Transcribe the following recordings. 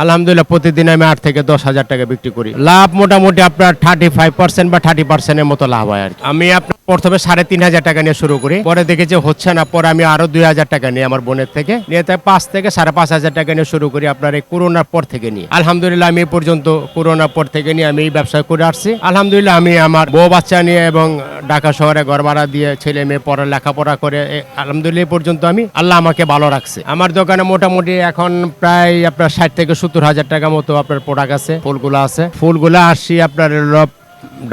আলহামদুলিল্লাহ, প্রতিদিন আমি আট থেকে দশ হাজার টাকা বিক্রি করি। লাভ মোটামুটি আপনার থার্টি ফাইভ পার্সেন্ট বা থার্টি পার্সেন্টের মতো লাভ হয় আর আমি আপনার প্রথমে সাড়ে তিন হাজার টাকা নিয়ে শুরু করি, পরে দেখি যে হচ্ছে না, পরে আমি আরও দুই হাজার টাকা নিই আমার বোনের থেকে নিয়ে তাই পাঁচ থেকে সাড়ে পাঁচ হাজার টাকা নিয়ে শুরু করি আপনার এই করোনার পর থেকে নিয়ে। আলহামদুলিল্লাহ, আমি পর্যন্ত করোনার পর থেকে নিয়ে আমি এই ব্যবসা করে আসছি। আলহামদুলিল্লাহ, আমি আমার বউ বাচ্চা নিয়ে এবং ঢাকা শহরে ঘর ভাড়া দিয়ে ছেলে মেয়ে পড়া, লেখাপড়া করে আলহামদুলিল্লাহ পর্যন্ত আমি আল্লাহ আমাকে ভালো রাখছে। আমার দোকানে মোটামুটি এখন প্রায় আপনার ষাট থেকে সত্তর হাজার টাকা মতো আপনার প্রোডাক্ট আছে ফুলগুলো আছে। ফুলগুলো আসছি আপনার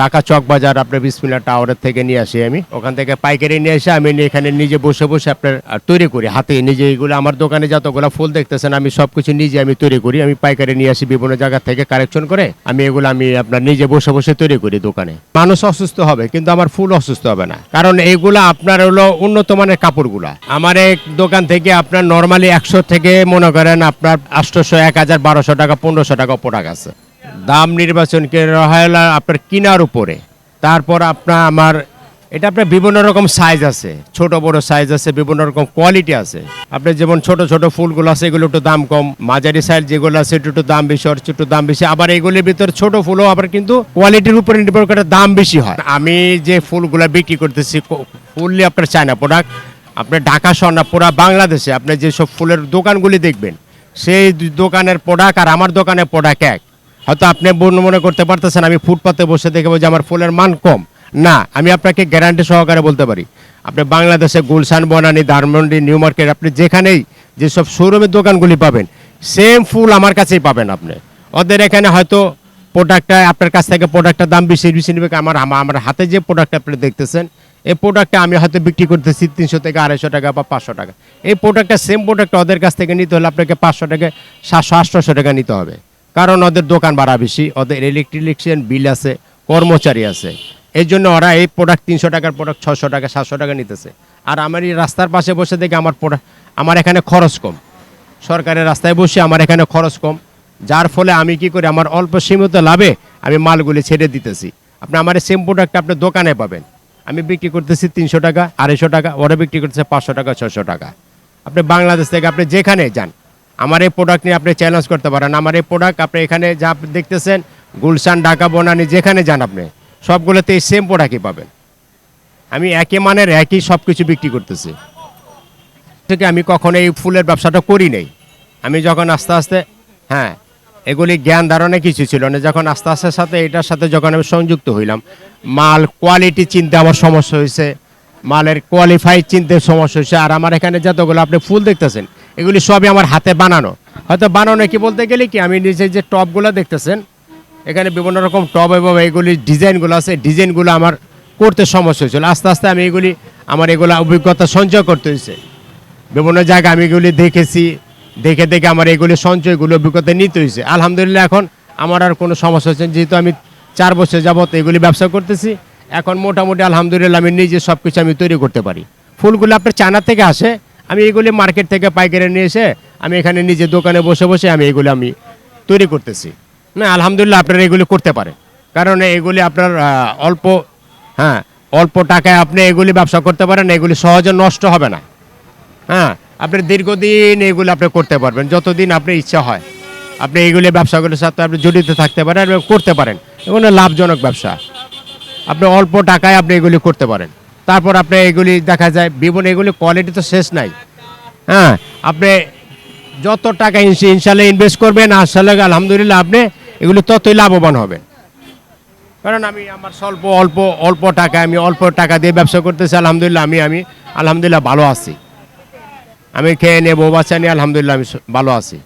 ঢাকা চক বাজার আপনার বিসমিল্লা টাওয়ারের থেকে নিয়ে আসি আমি। ওখান থেকে পাইকারি নিয়ে এসে আমি এখানে নিজে বসে বসে আপনার তৈরি করি। হাতে নিজে এইগুলো আমার দোকানে যতগুলো ফুল দেখতেছেন, আমি সবকিছু নিজে আমি তৈরি করি। আমি পাইকারি নিয়ে আসি বিভিন্ন জায়গা থেকে কালেকশন করে। আমি এগুলো আমি আপনার নিজে বসে বসে তৈরি করি দোকানে। মানুষ অসুস্থ হবে, কিন্তু আমার ফুল অসুস্থ হবে না। কারণ এইগুলা আপনার হলো উন্নত মানের কাপড়গুলা। আমার এক দোকান থেকে আপনার নর্মালি একশো থেকে মনে করেন আপনার আটশোশো এক হাজার, বারোশো টাকা, পনেরোশো টাকা প্রোডাক্ট আছে দাম নির্বাচন করা হয় আপনার কিনার উপরে। তারপর আপনার আমার, এটা আপনার বিভিন্ন রকম সাইজ আছে। ছোট, বড় সাইজ আছে, বিভিন্ন রকম কোয়ালিটি আছে। আপনার যেমন ছোট ছোট ফুলগুলো আছে, এগুলো একটু দাম কম। মাঝারি সাইজ যেগুলো আছে, একটু একটু দাম বেশি আর একটু দাম বেশি। আবার এগুলির ভিতরে ছোট ফুলও আবার কিন্তু কোয়ালিটির উপরে নির্ভর করে দাম বেশি হয়। আমি যে ফুলগুলো বিক্রি করতেছি ফুললি আপনার চায়না প্রোডাক্ট আপনার ঢাকা শহর না, পুরা বাংলাদেশে আপনি যেসব ফুলের দোকানগুলি দেখবেন, সেই দোকানের প্রোডাক্ট আর আমার দোকানের প্রোডাক্ট এক। হয়তো আপনি বন্য মনে করতে পারতেছেন, আমি ফুটপাতে বসে দেখব যে আমার ফুলের মান কম। না, আমি আপনাকে গ্যারান্টি সহকারে বলতে পারি। আপনি বাংলাদেশে গুলশান, বনানি, ধানমন্ডি, নিউ মার্কেট, আপনি যেখানেই যেসব শোরুমের দোকানগুলি পাবেন সেম ফুল আমার কাছেই পাবেন আপনি। ওদের এখানে হয়তো প্রোডাক্টটা আপনার কাছ থেকে প্রোডাক্টটার দাম বেশি বেশি নেবে, আমার আমার হাতে যে প্রোডাক্ট আপনি দেখতেছেন, এই প্রোডাক্টটা আমি হয়তো বিক্রি করতেছি তিনশো থেকে আড়াইশো টাকা বা পাঁচশো টাকা। এই প্রোডাক্টটা সেম প্রোডাক্ট ওদের কাছ থেকে নিতে হলে আপনাকে পাঁচশো টাকা সাতশো, আটশোশো টাকা নিতে হবে। কারণ ওদের দোকান ভাড়া বেশি, ওদের ইলেকট্রিশিয়ান বিল আছে, কর্মচারী আছে। এই জন্য ওরা এই প্রোডাক্ট তিনশো টাকার প্রোডাক্ট ছশো টাকা, সাতশো টাকা নিতেছে। আর আমার এই রাস্তার পাশে বসে দেখে আমার প্রোডাক্ট আমার এখানে খরচ কম। সরকারের রাস্তায় বসে আমার এখানে খরচ কম। যার ফলে আমি কি করি, আমার অল্প সীমিত লাভে আমি মালগুলি ছেড়ে দিতেছি। আপনি আমার সেম প্রোডাক্ট আপনি দোকানে পাবেন। আমি বিক্রি করতেছি তিনশো টাকা, আড়াইশো টাকা, ওরা বিক্রি করতেছে পাঁচশো টাকা ছশো টাকা। আপনি বাংলাদেশ থেকে আপনি যেখানে যান আমার এই প্রোডাক্ট নিয়ে আপনি চ্যালেঞ্জ করতে পারেন। আমার এই প্রোডাক্ট আপনি এখানে যা দেখতেছেন, গুলশান, ঢাকা, বনানি, যেখানে যান আপনি, সবগুলোতে এই সেম প্রোডাক্টই পাবেন। আমি একই মানের, একই সব কিছু বিক্রি করতেছি। থেকে আমি কখনো এই ফুলের ব্যবসাটা করি নাই। আমি যখন আস্তে আস্তে হ্যাঁ এগুলি জ্ঞান ধারণা কিছু ছিল না, যখন আস্তে আস্তে সাথে এটার সাথে যখন আমি সংযুক্ত হইলাম, মাল কোয়ালিটি চিনতে আমার সমস্যা হয়েছে, মালের কোয়ালিফাই চিনতে সমস্যা হয়েছে, আর আমার এখানে যতগুলো আপনি ফুল দেখতেছেন এগুলি সবই আমার হাতে বানানো। হয়তো বানানো কি বলতে গেলে কি, আমি নিজে যে টপগুলো দেখতেছেন, এখানে বিভিন্ন রকম টপ এবং এইগুলি ডিজাইনগুলো আছে ডিজাইনগুলো আমার করতে সমস্যা হয়েছিল। আস্তে আস্তে আমি এগুলি, আমার এগুলো অভিজ্ঞতা সঞ্চয় করতে হয়েছে। বিভিন্ন জায়গায় আমি এগুলি দেখেছি, দেখে দেখে আমার এগুলি সঞ্চয়গুলো অভিজ্ঞতা নিতে হয়েছে। আলহামদুলিল্লাহ এখন আমার আর কোনো সমস্যা হচ্ছে। যেহেতু আমি চার বছর যাবত এগুলি ব্যবসা করতেছি, এখন মোটামুটি আলহামদুলিল্লাহ আমি নিজে সব কিছু আমি তৈরি করতে পারি। ফুলগুলো আপনার চায়না থেকে আসে আমি এগুলি মার্কেট থেকে পাইকারি নিয়ে এসে আমি এখানে নিজে দোকানে বসে বসে আমি এগুলি আমি তৈরি করতেছি। না, আলহামদুলিল্লাহ আপনারা এগুলি করতে পারেন। কারণ এগুলি আপনার অল্প হ্যাঁ অল্প টাকায় আপনি এগুলি ব্যবসা করতে পারেন, এগুলি সহজে নষ্ট হবে না। হ্যাঁ আপনি দীর্ঘদিন এগুলো আপনি করতে পারবেন, যতদিন আপনার ইচ্ছা হয়। আপনি এইগুলি ব্যবসাগুলোর সাথে আপনি জড়িত থাকতে পারেন এবং করতে পারেন। এগুলো লাভজনক ব্যবসা। আপনি অল্প টাকায় আপনি এগুলি করতে পারেন। তারপর আপনি এগুলি দেখা যায় বিভিন্ন এগুলি কোয়ালিটি তো শেষ নাই। হ্যাঁ আপনি যত টাকা ইনশা- ইনশাল্লাহ ইনভেস্ট করবেন আসলে আলহামদুলিল্লাহ আপনি এগুলি ততই লাভবান হবেন। কারণ আমি আমার স্বল্প, অল্প অল্প টাকা, আমি অল্প টাকা দিয়ে ব্যবসা করতেছি, আলহামদুলিল্লাহ আমি আমি আলহামদুলিল্লাহ ভালো আছি। আমি খেয়ে নেব, বাচ্চা নিয়ে আলহামদুলিল্লাহ আমি ভালো আছি।